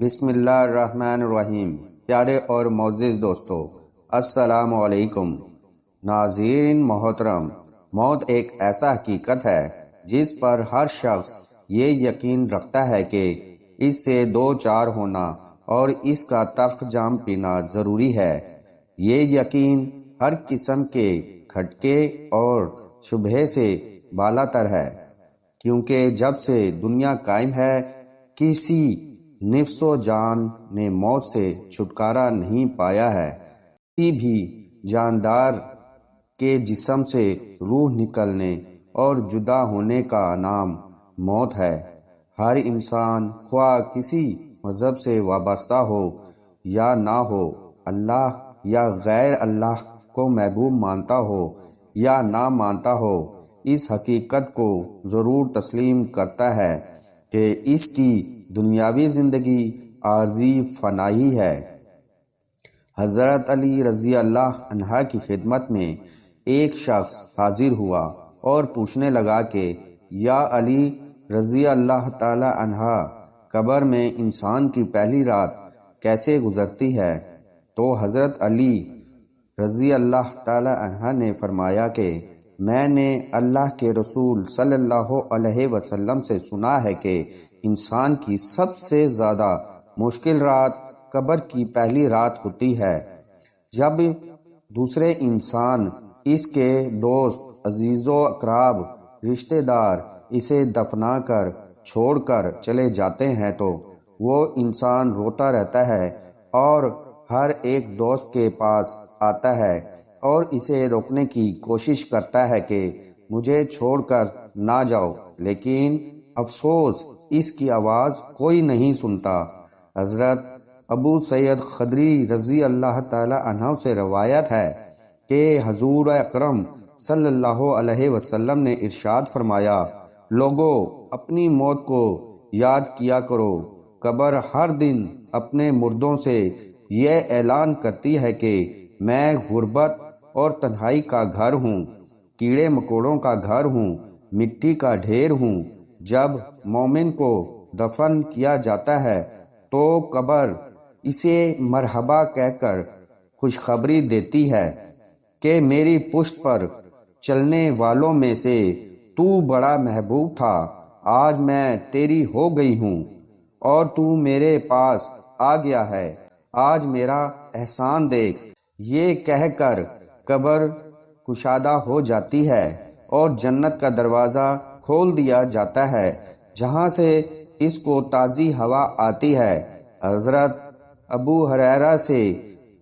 بسم اللہ الرحمن الرحیم۔ پیارے اور معزز دوستو، السلام علیکم۔ ناظرین محترم، موت ایک ایسا حقیقت ہے جس پر ہر شخص یہ یقین رکھتا ہے کہ اس سے دو چار ہونا اور اس کا تلخ جام پینا ضروری ہے۔ یہ یقین ہر قسم کے کھٹکے اور شبہ سے بالا تر ہے، کیونکہ جب سے دنیا قائم ہے، کسی نفس و جان نے موت سے چھٹکارا نہیں پایا ہے۔ کسی بھی جاندار کے جسم سے روح نکلنے اور جدا ہونے کا نام موت ہے۔ ہر انسان خواہ کسی مذہب سے وابستہ ہو یا نہ ہو، اللہ یا غیر اللہ کو محبوب مانتا ہو یا نہ مانتا ہو، اس حقیقت کو ضرور تسلیم کرتا ہے۔ کہ اس کی دنیاوی زندگی عارضی فنائی ہے۔ حضرت علی رضی اللہ عنہ کی خدمت میں ایک شخص حاضر ہوا اور پوچھنے لگا کہ، یا علی رضی اللہ تعالی عنہ قبر میں انسان کی پہلی رات کیسے گزرتی ہے؟ تو حضرت علی رضی اللہ تعالی عنہ نے فرمایا کہ میں نے اللہ کے رسول صلی اللہ علیہ وسلم سے سنا ہے کہ انسان کی سب سے زیادہ مشکل رات قبر کی پہلی رات ہوتی ہے۔ جب دوسرے انسان اس کے دوست، عزیز و اقراب رشتہ دار اسے دفنا کر، چھوڑ کر چلے جاتے ہیں تو وہ انسان روتا رہتا ہے اور ہر ایک دوست کے پاس آتا ہے۔ اور اسے روکنے کی کوشش کرتا ہے کہ مجھے چھوڑ کر نہ جاؤ۔ لیکن افسوس، اس کی آواز کوئی نہیں سنتا۔ حضرت ابو سید خدری رضی اللہ تعالی عنہ سے روایت ہے کہ حضور اکرم صلی اللہ علیہ وسلم نے ارشاد فرمایا، لوگو، اپنی موت کو یاد کیا کرو۔ قبر ہر دن اپنے مردوں سے یہ اعلان کرتی ہے کہ میں غربت اور تنہائی کا گھر ہوں، کیڑے مکوڑوں کا گھر ہوں، مٹی کا ڈھیر ہوں۔ جب مومن کو دفن کیا جاتا ہے، تو قبر اسے مرحبا کہہ کر خوشخبری دیتی ہے کہ میری پشت پر چلنے والوں میں سے تو بڑا محبوب تھا، آج میں تیری ہو گئی ہوں اور تو میرے پاس آ گیا ہے۔ آج میرا احسان دیکھ۔ یہ کہہ کر قبر کشادہ ہو جاتی ہے اور جنت کا دروازہ کھول دیا جاتا ہے، جہاں سے اس کو تازی ہوا آتی ہے۔ حضرت ابو حریرہ سے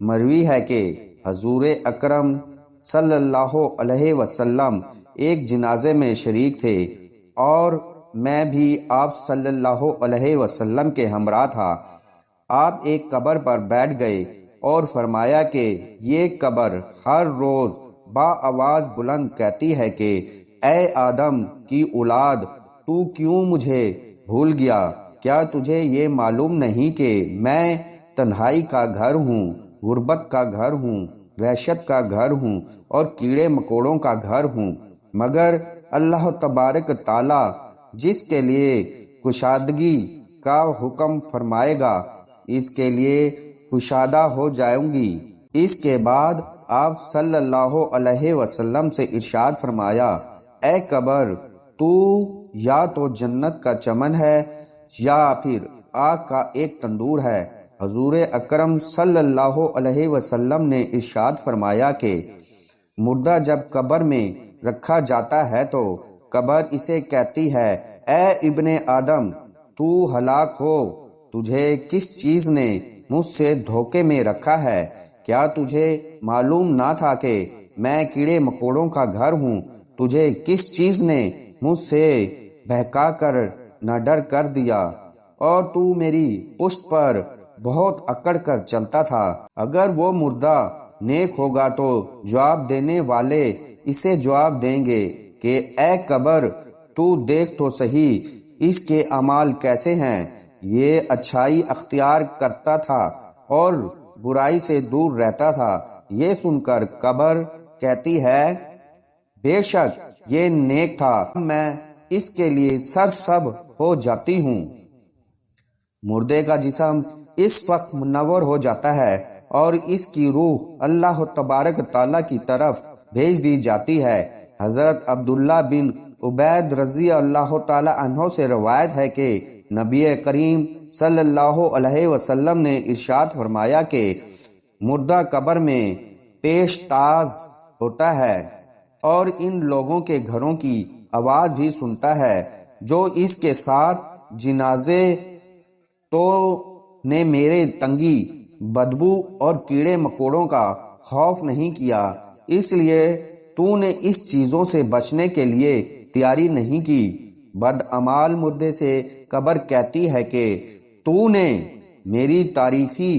مروی ہے کہ حضور اکرم صلی اللہ علیہ وسلم ایک جنازے میں شریک تھے اور میں بھی آپ صلی اللہ علیہ وسلم کے ہمراہ تھا۔ آپ ایک قبر پر بیٹھ گئے اور فرمایا کہ یہ قبر ہر روز با آواز بلند کہتی ہے کہ اے آدم کی اولاد، تو کیوں مجھے بھول گیا؟ کیا تجھے یہ معلوم نہیں کہ میں تنہائی کا گھر ہوں، غربت کا گھر ہوں، وحشت کا گھر ہوں اور کیڑے مکوڑوں کا گھر ہوں؟ مگر اللہ تبارک تعالی جس کے لیے کشادگی کا حکم فرمائے گا، اس کے لیے کشادہ ہو جاؤں گی۔ اس کے بعد آپ صلی اللہ علیہ وسلم سے ارشاد فرمایا، اے قبر، تو یا تو جنت کا چمن ہے یا پھر آگ کا ایک تندور ہے۔ حضور اکرم صلی اللہ علیہ وسلم نے ارشاد فرمایا کہ مردہ جب قبر میں رکھا جاتا ہے تو قبر اسے کہتی ہے، اے ابن آدم، تو ہلاک ہو۔ تجھے کس چیز نے مجھ سے دھوکے میں رکھا ہے؟ کیا تجھے معلوم نہ تھا کہ میں کیڑے مکوڑوں کا گھر ہوں؟ تجھے کس چیز نے مجھ سے بہکا کر نہ ڈر کر دیا؟ اور تو میری پشت پر بہت اکڑ کر چلتا تھا۔ اگر وہ مردہ نیک ہوگا تو جواب دینے والے اسے جواب دیں گے کہ، اے قبر، تو دیکھ تو صحیح، اس کے امال کیسے ہیں؟ یہ اچھائی اختیار کرتا تھا اور برائی سے دور رہتا تھا۔ یہ سن کر قبر کہتی ہے، بے شک یہ نیک تھا، میں اس کے لیے سر سب ہو جاتی ہوں۔ مردے کا جسم اس وقت منور ہو جاتا ہے اور اس کی روح اللہ تبارک تعالیٰ کی طرف بھیج دی جاتی ہے۔ حضرت عبداللہ بن عبید رضی اللہ تعالی عنہ سے روایت ہے کہ نبی کریم صلی اللہ علیہ وسلم نے ارشاد فرمایا کہ مردہ قبر میں پیش تاز ہوتا ہے اور ان لوگوں کے گھروں کی آواز بھی سنتا ہے، جو اس کے ساتھ جنازے تو نے میرے تنگی، بدبو اور کیڑے مکوڑوں کا خوف نہیں کیا۔ اس لیے تو نے اس چیزوں سے بچنے کے لیے تیاری نہیں کی۔ بد امال مردے سے قبر کہتی ہے کہ تو نے میری تاریخی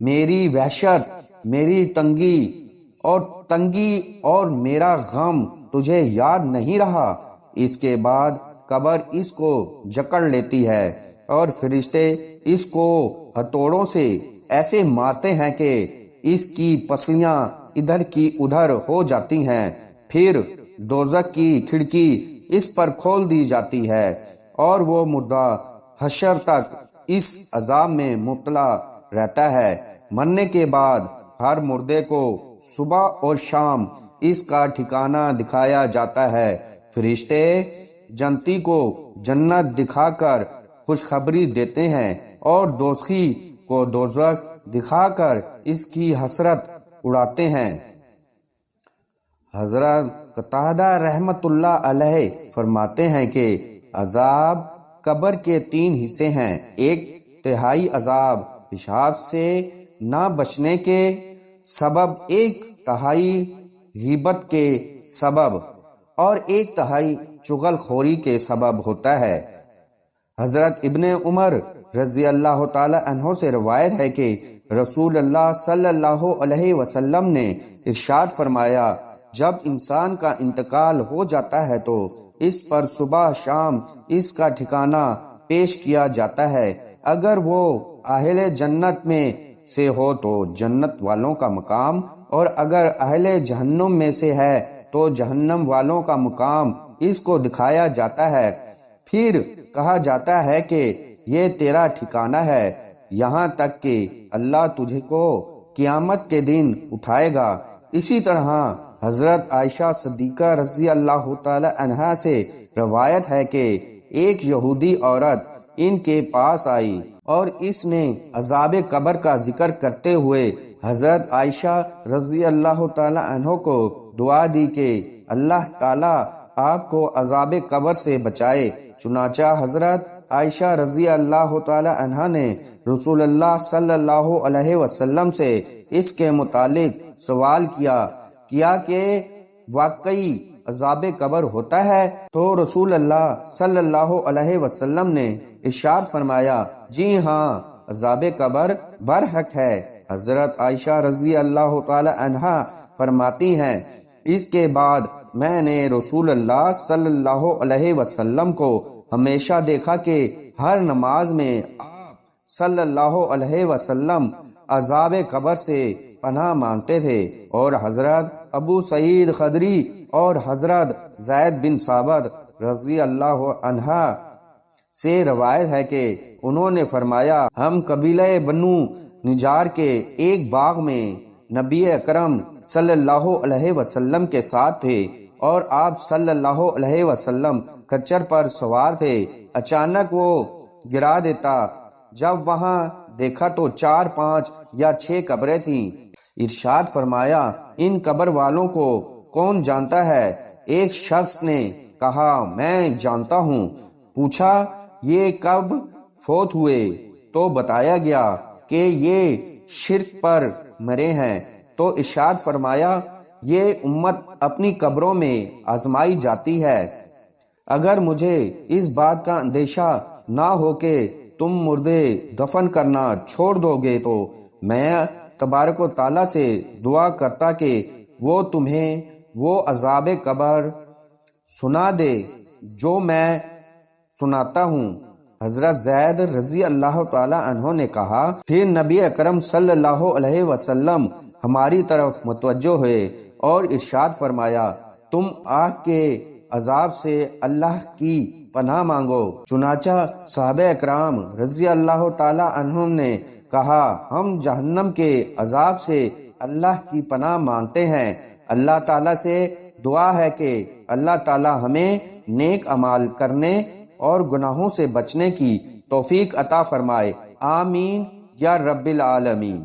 میری وحشت، میری تنگی اور تنگی اور میرا غم تجھے یاد نہیں رہا۔ اس کے بعد قبر اس کو جکڑ لیتی ہے اور فرشتے اس کو ہتھوڑوں سے ایسے مارتے ہیں کہ اس کی پسلیاں ادھر کی ادھر ہو جاتی ہیں، پھر دوزک کی کھڑکی اس پر کھول دی جاتی ہے۔ اور وہ مردہ حشر تک اس عذاب میں مبتلا رہتا ہے۔ مرنے کے بعد ہر مردے کو صبح اور شام اس کا ٹھکانہ دکھایا جاتا ہے۔ فرشتے جنتی کو جنت دکھا کر خوشخبری دیتے ہیں اور دوسخی کو دوزخ دکھا کر اس کی حسرت اڑاتے ہیں۔ حضرت قطادہ رحمت اللہ علیہ فرماتے ہیں کہ عذاب قبر کے تین حصے ہیں۔ ایک، تہائی عذاب، پیشاب سے نہ بچنے کے سبب، ایک، تہائی غیبت کے سبب، اور ایک، تہائی چغل خوری کے سبب ہوتا ہے۔ حضرت ابن عمر رضی اللہ تعالی عنہ سے روایت ہے کہ رسول اللہ صلی اللہ علیہ وسلم نے ارشاد فرمایا، جب انسان کا انتقال ہو جاتا ہے تو اس پر صبح شام اس کا ٹھکانہ پیش کیا جاتا ہے۔ اگر وہ اہل جنت میں سے ہو تو جنت والوں کا مقام، اور اگر اہل جہنم میں سے ہے تو جہنم والوں کا مقام اس کو دکھایا جاتا ہے۔ پھر کہا جاتا ہے کہ یہ تیرا ٹھکانہ ہے، یہاں تک کہ اللہ تجھے کو قیامت کے دن اٹھائے گا۔ اسی طرح حضرت عائشہ صدیقہ رضی اللہ تعالی عنہ سے روایت ہے کہ ایک یہودی عورت ان کے پاس آئی اور اس نے عذاب قبر کا ذکر کرتے ہوئے حضرت عائشہ رضی اللہ تعالی عنہ کو دعا دی کہ اللہ تعالی آپ کو عذاب قبر سے بچائے۔ چنانچہ حضرت عائشہ رضی اللہ تعالی عنہ نے رسول اللہ صلی اللہ علیہ وسلم سے اس کے متعلق سوال کیا کیا کہ واقعی عذاب قبر ہوتا ہے۔ تو رسول اللہ صلی اللہ علیہ وسلم نے ارشاد فرمایا جی ہاں عذاب قبر برحق ہے۔ حضرت عائشہ رضی اللہ تعالی عنہ فرماتی ہیں، اس کے بعد میں نے رسول اللہ صلی اللہ علیہ وسلم کو ہمیشہ دیکھا کہ ہر نماز میں آپ صلی اللہ علیہ وسلم عذاب قبر سے پناہ مانگتے تھے اور حضرت ابو سعید خدری اور حضرت زید بن صابت رضی اللہ عنہ سے روایت ہے کہ انہوں نے فرمایا، ہم قبیلہ بنو نجار کے ایک باغ میں نبی اکرم صلی اللہ علیہ وسلم کے ساتھ تھے اور آپ صلی اللہ علیہ وسلم کچر پر سوار تھے۔ اچانک وہ گرا دیتا، جب وہاں دیکھا تو چار پانچ یا چھ قبریں تھیں۔ ارشاد فرمایا، ان قبر والوں کو کون جانتا ہے؟ ایک شخص نے کہا، میں جانتا ہوں۔ پوچھا، یہ کب فوت ہوئے؟ تو بتایا گیا کہ یہ شرک پر مرے ہیں۔ تو ارشاد فرمایا، یہ امت اپنی قبروں میں آزمائی جاتی ہے۔ اگر مجھے اس بات کا اندیشہ نہ ہو کہ تم مردے دفن کرنا چھوڑ دو گے تو میں تبارک و تعالیٰ سے دعا کرتا کہ وہ تمہیں وہ عذاب قبر سنا دے جو میں سناتا ہوں۔ حضرت زید رضی اللہ تعالی عنہ نے کہا، پھر نبی اکرم صلی اللہ علیہ وسلم ہماری طرف متوجہ ہوئے اور ارشاد فرمایا، تم آگ کے عذاب سے اللہ کی پناہ مانگو۔ چنانچہ صحابہ اکرام رضی اللہ تعالی عنہم نے کہا، ہم جہنم کے عذاب سے اللہ کی پناہ مانگتے ہیں۔ اللہ تعالیٰ سے دعا ہے کہ اللہ تعالیٰ ہمیں نیک امال کرنے اور گناہوں سے بچنے کی توفیق عطا فرمائے۔ آمین۔ یا رب العالمین۔